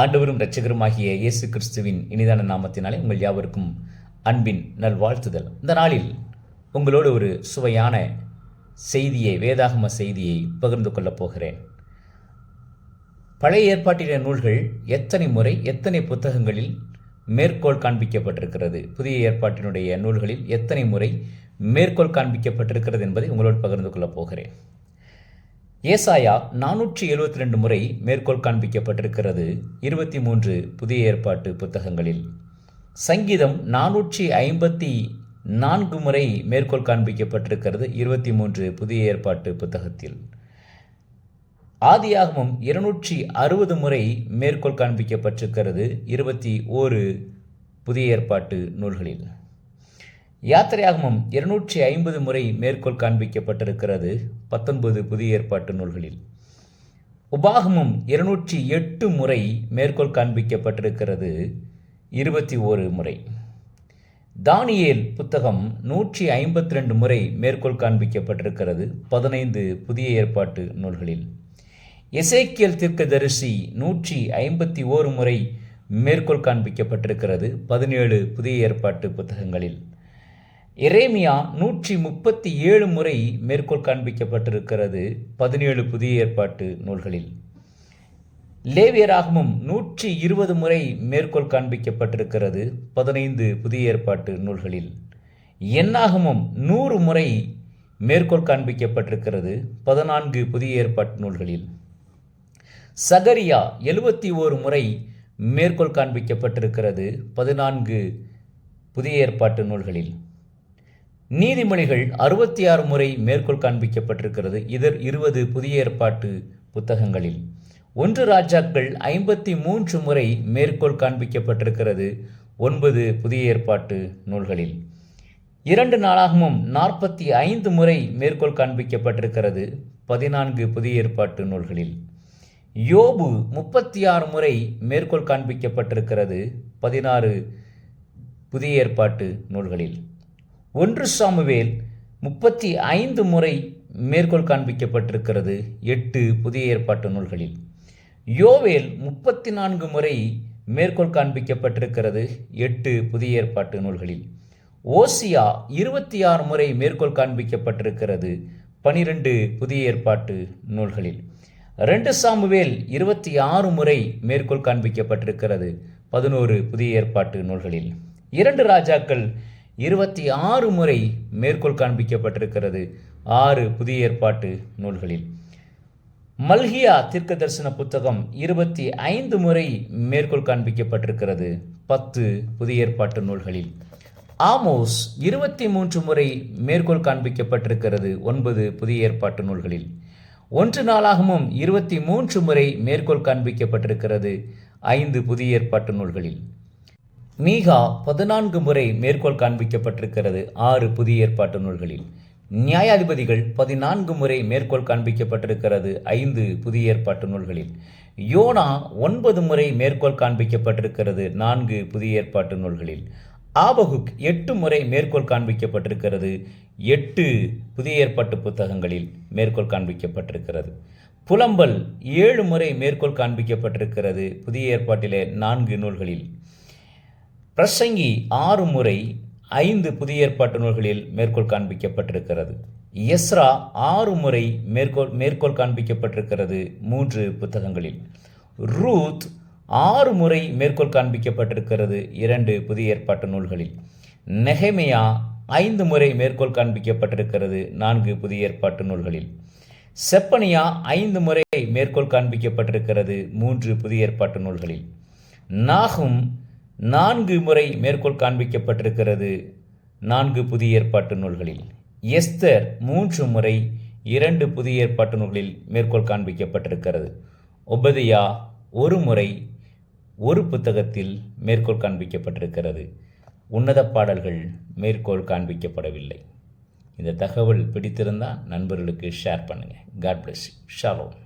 ஆண்டவரும் இரட்சகருமாகிய இயேசு கிறிஸ்துவின் இனிதான நாமத்தினாலே உங்கள் யாவருக்கும் அன்பின் நல்வாழ்த்துதல். இந்த நாளில் உங்களோடு ஒரு சுவையான செய்தியை வேதாகம செய்தியை பகிர்ந்து கொள்ளப் போகிறேன். பழைய ஏற்பாட்டின நூல்கள் எத்தனை முறை எத்தனை புத்தகங்களில் மேற்கோள் காண்பிக்கப்பட்டிருக்கிறது? புதிய ஏற்பாட்டினுடைய நூல்களில் எத்தனை முறை மேற்கோள் காண்பிக்கப்பட்டிருக்கிறது என்பதை உங்களோடு பகிர்ந்து கொள்ளப் போகிறேன். ஏசாயா நானூற்றி எழுபத்தி ரெண்டு முறை மேற்கோள் காண்பிக்கப்பட்டிருக்கிறது. இருபத்தி மூன்று புதிய ஏற்பாட்டு புத்தகங்களில். சங்கீதம் நானூற்றி ஐம்பத்தி நான்கு முறை மேற்கோள் காண்பிக்கப்பட்டிருக்கிறது இருபத்தி மூன்று புதிய ஏற்பாட்டு புத்தகத்தில். ஆதியாகமும் இருநூற்றி அறுபது முறை மேற்கோள் காண்பிக்கப்பட்டிருக்கிறது இருபத்தி ஓரு புதிய ஏற்பாட்டு நூல்களில். யாத்திரையாகமம் இருநூற்றி ஐம்பது முறை மேற்கோள் காண்பிக்கப்பட்டிருக்கிறது பத்தொன்பது புதிய ஏற்பாட்டு நூல்களில். உபாகமம் இருநூற்றி எட்டு முறை மேற்கோள் காண்பிக்கப்பட்டிருக்கிறது இருபத்தி ஓரு முறை. தானியேல் புத்தகம் நூற்றி ஐம்பத்தி ரெண்டு முறை மேற்கோள் காண்பிக்கப்பட்டிருக்கிறது பதினைந்து புதிய ஏற்பாட்டு நூல்களில். எசேக்கியல் தீர்க்கதரிசி நூற்றி ஐம்பத்தி ஓரு முறை மேற்கோள் காண்பிக்கப்பட்டிருக்கிறது பதினேழு புதிய ஏற்பாட்டு புத்தகங்களில். எரேமியா நூற்றி முப்பத்தி ஏழு முறை மேற்கோள் காண்பிக்கப்பட்டிருக்கிறது பதினேழு புதிய ஏற்பாட்டு நூல்களில். லேவியராகமும் நூற்றி இருபது முறை மேற்கோள் காண்பிக்கப்பட்டிருக்கிறது பதினைந்து புதிய ஏற்பாட்டு நூல்களில். எண்ணாகமும் நூறு முறை மேற்கோள் காண்பிக்கப்பட்டிருக்கிறது பதினான்கு புதிய ஏற்பாட்டு நூல்களில். சகரியா எழுபத்தி ஓரு முறை மேற்கோள் காண்பிக்கப்பட்டிருக்கிறது பதினான்கு புதிய ஏற்பாட்டு நூல்களில். நீதிமொழிகள் அறுபத்தி ஆறு முறை மேற்கோள் காண்பிக்கப்பட்டிருக்கிறது. இதர் இருபது புதிய ஏற்பாட்டு புத்தகங்களில். ஒன்று ராஜாக்கள் ஐம்பத்தி மூன்று முறை மேற்கோள் காண்பிக்கப்பட்டிருக்கிறது ஒன்பது புதிய ஏற்பாட்டு நூல்களில். இரண்டு நாளாகவும் நாற்பத்தி ஐந்து முறை மேற்கோள் காண்பிக்கப்பட்டிருக்கிறது பதினான்கு புதிய ஏற்பாட்டு நூல்களில். யோபு முப்பத்தி ஆறு முறை மேற்கோள் காண்பிக்கப்பட்டிருக்கிறது பதினாறு புதிய ஏற்பாட்டு நூல்களில். ஒன்று சாமுவேல் முப்பத்தி ஐந்து முறை மேற்கோள் காண்பிக்கப்பட்டிருக்கிறது எட்டு புதிய ஏற்பாட்டு நூல்களில். யோவேல் முப்பத்தி நான்கு முறை மேற்கோள் காண்பிக்கப்பட்டிருக்கிறது எட்டு புதிய ஏற்பாட்டு நூல்களில். ஓசியா இருபத்தி ஆறு முறை மேற்கோள் காண்பிக்கப்பட்டிருக்கிறது பனிரெண்டு புதிய ஏற்பாட்டு நூல்களில். ரெண்டு சாமுவேல் இருபத்தி ஆறு முறை மேற்கோள் காண்பிக்கப்பட்டிருக்கிறது பதினோரு புதிய ஏற்பாட்டு நூல்களில். இரண்டு ராஜாக்கள் இருபத்தி ஆறு முறை மேற்கோள் காண்பிக்கப்பட்டிருக்கிறது. ஆறு புதிய ஏற்பாட்டு நூல்களில். மல்கியா தீர்க்க தரிசன புத்தகம் இருபத்தி ஐந்து முறை மேற்கோள் காண்பிக்கப்பட்டிருக்கிறது. பத்து புதிய ஏற்பாட்டு நூல்களில். ஆமோஸ் இருபத்தி மூன்று முறை மேற்கோள் காண்பிக்கப்பட்டிருக்கிறது. ஒன்பது புதிய ஏற்பாட்டு நூல்களில். ஒன்று நாளாகவும் இருபத்தி மூன்று முறை மேற்கோள் காண்பிக்கப்பட்டிருக்கிறது. ஐந்து புதிய ஏற்பாட்டு நூல்களில். மீகா பதினான்கு முறை மேற்கோள் காண்பிக்கப்பட்டிருக்கிறது ஆறு புதிய ஏற்பாட்டு நூல்களில். நியாயாதிபதிகள் பதினான்கு முறை மேற்கோள் காண்பிக்கப்பட்டிருக்கிறது ஐந்து புதிய ஏற்பாட்டு நூல்களில். யோனா ஒன்பது முறை மேற்கோள் காண்பிக்கப்பட்டிருக்கிறது நான்கு புதிய ஏற்பாட்டு நூல்களில். ஆபகுக் எட்டு முறை மேற்கோள் காண்பிக்கப்பட்டிருக்கிறது எட்டு புதிய ஏற்பாட்டு புத்தகங்களில் மேற்கோள் காண்பிக்கப்பட்டிருக்கிறது. புலம்பல் ஏழு முறை மேற்கோள் காண்பிக்கப்பட்டிருக்கிறது புதிய ஏற்பாட்டிலே நான்கு நூல்களில். பிரசங்கி ஆறு முறை ஐந்து புதிய ஏற்பாட்டு நூல்களில் மேற்கோள் காண்பிக்கப்பட்டிருக்கிறது. எஸ்ரா ஆறு முறை மேற்கோள் மேற்கோள் காண்பிக்கப்பட்டிருக்கிறது மூன்று புத்தகங்களில். ரூத் ஆறு முறை மேற்கோள் காண்பிக்கப்பட்டிருக்கிறது இரண்டு புதிய ஏற்பாட்டு நூல்களில். நெகைமையா ஐந்து முறை மேற்கோள் காண்பிக்கப்பட்டிருக்கிறது நான்கு புதிய ஏற்பாட்டு நூல்களில். செப்பனியா ஐந்து முறை மேற்கோள் காண்பிக்கப்பட்டிருக்கிறது மூன்று புதிய ஏற்பாட்டு நூல்களில். நாகும் நான்கு முறை மேற்கோள் காண்பிக்கப்பட்டிருக்கிறது. நான்கு புதிய ஏற்பாட்டு நூல்களில். எஸ்தர் மூன்று முறை இரண்டு புதிய ஏற்பாட்டு நூல்களில் மேற்கோள் காண்பிக்கப்பட்டிருக்கிறது. ஒபதியா ஒரு முறை ஒரு புத்தகத்தில் மேற்கோள் காண்பிக்கப்பட்டிருக்கிறது. உன்னத பாடல்கள் மேற்கோள் காண்பிக்கப்படவில்லை. இந்த தகவல் பிடித்திருந்தால் நண்பர்களுக்கு ஷேர் பண்ணுங்கள் காட் பிளஸ் ஷாலோம்